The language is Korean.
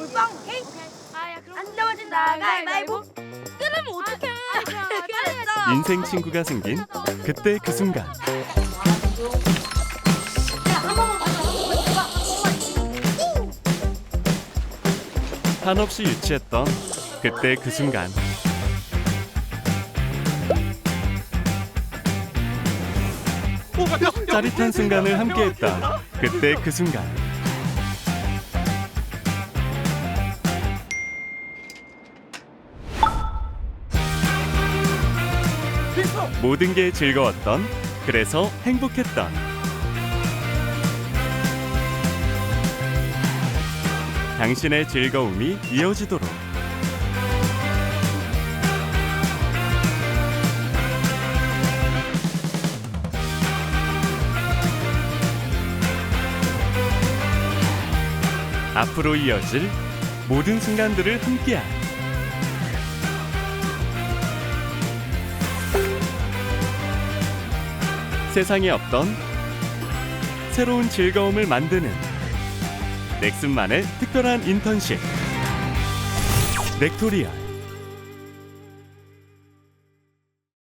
몰빵 오케이? 아야 그럼 안 넘어진다 가위바위보 끊으면 어떡해? 그랬어. 인생 친구가 생긴 그때 그 순간. 한없이 유치했던 그때 그 순간. 짜릿한 순간을 함께했다. 그때 그 순간 모든 게 즐거웠던 그래서 행복했던. 당신의 즐거움이 이어지도록. 앞으로 이어질 모든 순간들을 함께한 세상에 없던 새로운 즐거움을 만드는 넥슨만의 특별한 인턴십. 넥토리얼